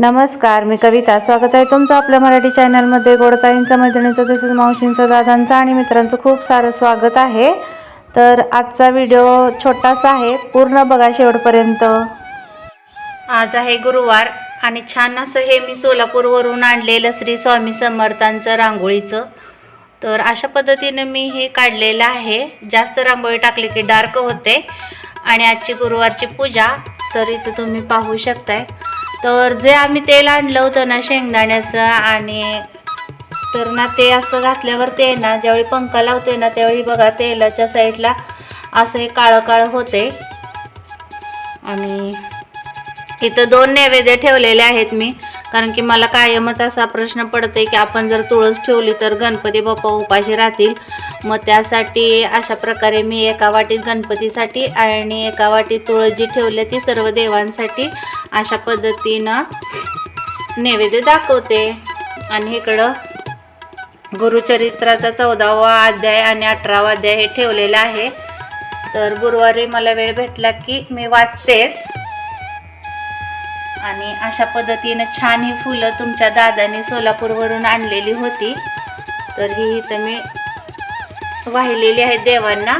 नमस्कार मी कविता. स्वागत आहे तुमचं आपल्या मराठी चॅनलमध्ये. गोडताईंचं मैत्रिणीचं तसंच मावशींचं दादांचं आणि मित्रांचं खूप सारं स्वागत आहे. तर आजचा व्हिडिओ छोटासा आहे. पूर्ण बघा शेवटपर्यंत. आज आहे गुरुवार आणि छान असं हे मी सोलापूरवरून आणलेलं श्री स्वामी समर्थांचं रांगोळीचं. तर अशा पद्धतीनं मी हे काढलेलं आहे. जास्त रांगोळी टाकली की डार्क होते आणि आजची गुरुवारची पूजा. तर इथं तुम्ही पाहू शकताय. तर जे आम्ही तेल आणलं होतं ना शेंगदाण्याचं आणि तर ना ते असं घातल्यावर ते ना ज्यावेळी पंखा लावतोय ना त्यावेळी बघा तेलाच्या साईडला असं हे काळं काळं होते. आणि इथं दोन नैवेद्य ठेवलेले आहेत मी कारण की मला कायमच असा प्रश्न पडतोय की आपण जर तुळस ठेवली तर गणपती बाप्पा उपाशी राहतील. मग त्यासाठी अशा प्रकारे मी एका वाटीत गणपतीसाठी आणि एका वाटीत तुळस जी ठेवली ती सर्व देवांसाठी अशा पद्धतीनं नैवेद्य दाखवते. आणि इकडं गुरुचरित्राचा चौदावा अध्याय आणि अठरावा अध्याय हे ठेवलेलं आहे. तर गुरुवारी मला वेळ भेटला की मी वाचतेच. आणि अशा पद्धतीनं छान ही फुलं तुमच्या दादाने सोलापूरवरून आणलेली होती. तर ही इथं मी वाहिलेली आहेत देवांना.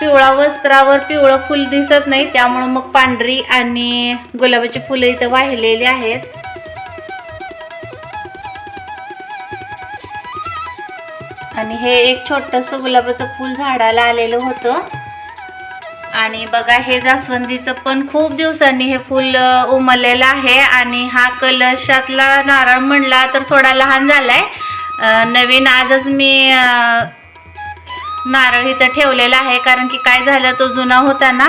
पिवळा वस्त्रावर पिवळं फुल दिसत नाही त्यामुळं मग पांढरी आणि गुलाबाची फुलं इथं वाहिलेली आहेत. आणि हे एक छोटंसं गुलाबाचं फुल झाडाला आलेलं होतं. आणि बघा हे जास्वंदीचं पण खूप दिवसांनी हे फुल उमललेलं आहे. आणि हा कलशातला नारळ म्हणला तर थोडा लहान झालाय. नवीन आजच मी नारळ इथं ठेवलेला आहे कारण की काय झालं तो जुना होता ना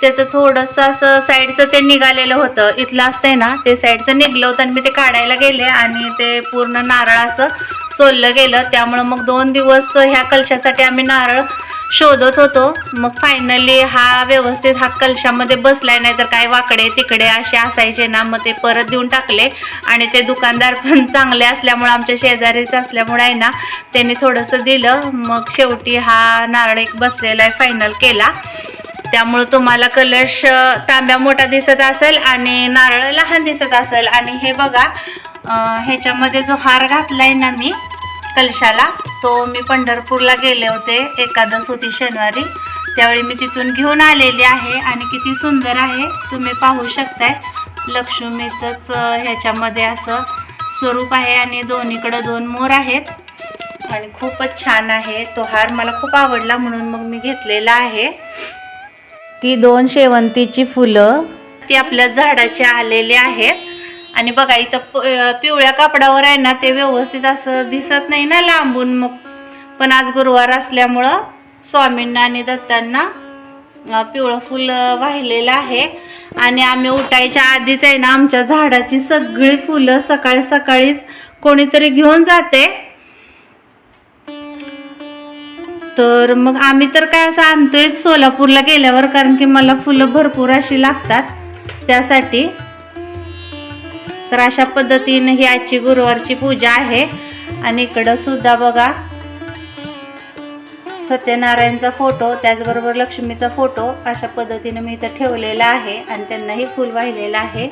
त्याचं थोडंसं असं साईडचं ते निघालेलं होतं. इथलं असतंय ना ते साईडचं निघलं होतं आणि मी ते काढायला गेले आणि ते पूर्ण नारळ असं सोललं गेलं. त्यामुळं मग दोन दिवस ह्या कलशासाठी आम्ही नारळ शोधत होतो. मग फायनली हा व्यवस्थित हा कलशामध्ये बसलाय नाही तर काय वाकडे तिकडे असे असायचे ना मग ते परत देऊन टाकले. आणि ते दुकानदार पण चांगले असल्यामुळे आमच्या शेजारीच असल्यामुळे आहे ना त्यांनी थोडंसं दिलं. मग शेवटी हा नारळ एक बसलेला आहे फायनल केला. त्यामुळं तुम्हाला कलश तांब्या मोठा दिसत असेल आणि नारळ लहान दिसत असेल. आणि हे बघा ह्याच्यामध्ये जो हार घातलाय ना मी कलशाला तो मी पंढरपूरला गेले होते एकादश होती शनिवारी. त्यावेळी मी तिथून घेऊन आलेली आहे आणि किती सुंदर आहे. तुम्ही पाहू शकताय. लक्ष्मीचंच ह्याच्यामध्ये असं स्वरूप आहे आणि दोन्हीकडं दोन मोर आहेत. आणि खूपच छान आहे. तो हार मला खूप आवडला म्हणून मग मी घेतलेला आहे. ती दोन शेवंतीची फुलं ती आपल्या झाडाची आलेली आहेत. आणि बघा इथं प- पिवळ्या कापडावर आहे ना ते व्यवस्थित असं दिसत नाही ना लांबून मग. पण आज गुरुवार असल्यामुळं स्वामींना आणि दत्तांना पिवळं फुल वाहिलेलं आहे. आणि आम्ही उठायच्या आधीच आहे ना आमच्या झाडाची सगळी फुलं सकाळी सकाळीच कोणीतरी घेऊन जाते. तर मग आम्ही तर काय असं आणतोय सोलापूरला गेल्यावर कारण की मला फुलं भरपूर अशी लागतात. त्यासाठी तर अशा पद्धतीने ही आजची गुरुवारची पूजा आहे. आणि इकडं सुद्धा बघा सत्यनारायणचा फोटो त्याचबरोबर लक्ष्मीचा फोटो अशा पद्धतीने मी इथं ठेवलेला आहे आणि त्यांनाही फुल वाहिलेलं आहे.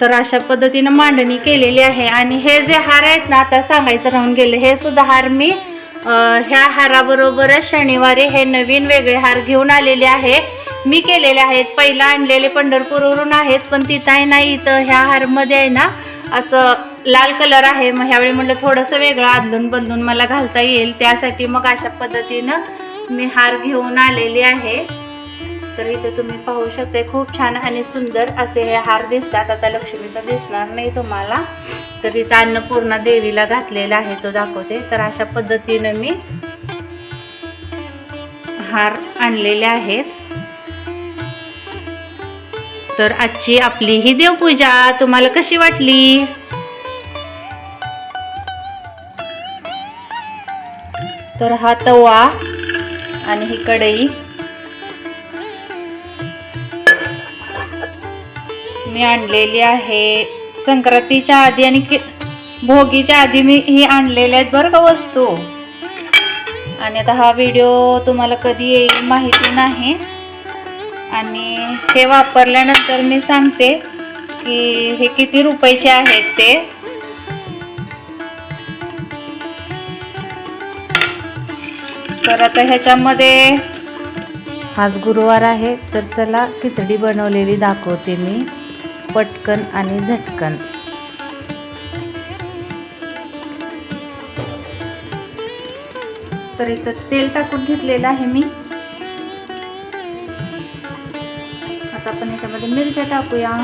तर अशा पद्धतीनं मांडणी केलेली आहे. आणि हे जे हार आहेत ना आता सांगायचं राहून गेले हे सुद्धा हार मी ह्या हाराबरोबरच शनिवारी हे नवीन वेगळे हार घेऊन आलेले आहे. मी केलेले आहेत. पहिला आणलेले पंढरपूरवरून आहेत पण तिथं आहे ना इथं ह्या हारमध्ये आहे ना असं लाल कलर आहे. मग ह्यावेळी म्हटलं थोडंसं वेगळं आदलून बदलून मला घालता येईल. त्यासाठी मग अशा पद्धतीनं मी हार घेऊन आलेली आहे. तर इथे तुम्ही पाहू शकते खूप छान आणि सुंदर असे हे हार दिसतात. आता लक्ष्मीचा दिसणार नाही तुम्हाला. तर इथं अन्नपूर्णा देवीला घातलेला आहे तो दाखवते. तर अशा पद्धतीनं मी हार आणलेले आहेत. तर आजची आपली ही देवपूजा तुम्हाला कशी वाटली? तर हा तवा आणि ही कढई. मी आणलेली आहे. संक्रांतीच्या आधी आणि भोगीच्या आधी मी ही आणलेल्या आहेत बरं का वस्तू. आणि आता हा व्हिडिओ तुम्हाला कधी येईल माहिती नाही. आणि हे वापरल्यानंतर मी सांगते की हे किती रुपयाचे आहेत ते. तर आता ह्याच्यामध्ये आज गुरुवार आहे तर चला खिचडी बनवलेली दाखवते मी. पटकन आणि झटकन. तर इथं तेल टाकून घेतलेलं आहे मी. आपण याच्यामध्ये मिरच्या टाकूया.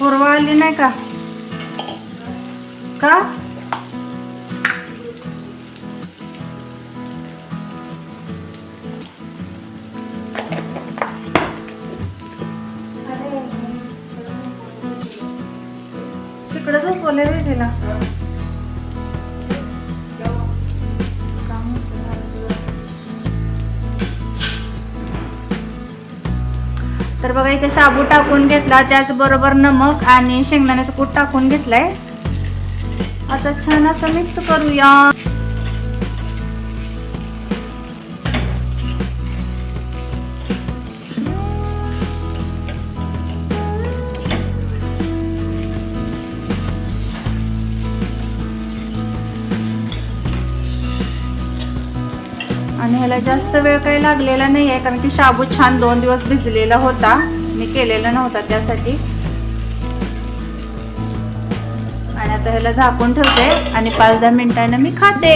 पूर्वा आली नाही का? का? तिकडे झोपवले तिला. तर बघा इथे शाबू टाकून घेतला. त्याचबरोबर नमक आणि शेंगदाण्याचं कूट टाकून घेतलंय. आता छान असं मिक्स करूया. आणि जास्त वेळ काही लागलेला नाही आहे कारण की शाबू छान दोन दिवस भिजलेला होता. मी केलेला नव्हता त्यासाठी. आणि आता ह्याला झाकून ठेवते आणि पाच दहा मिनिटांना मी खाते.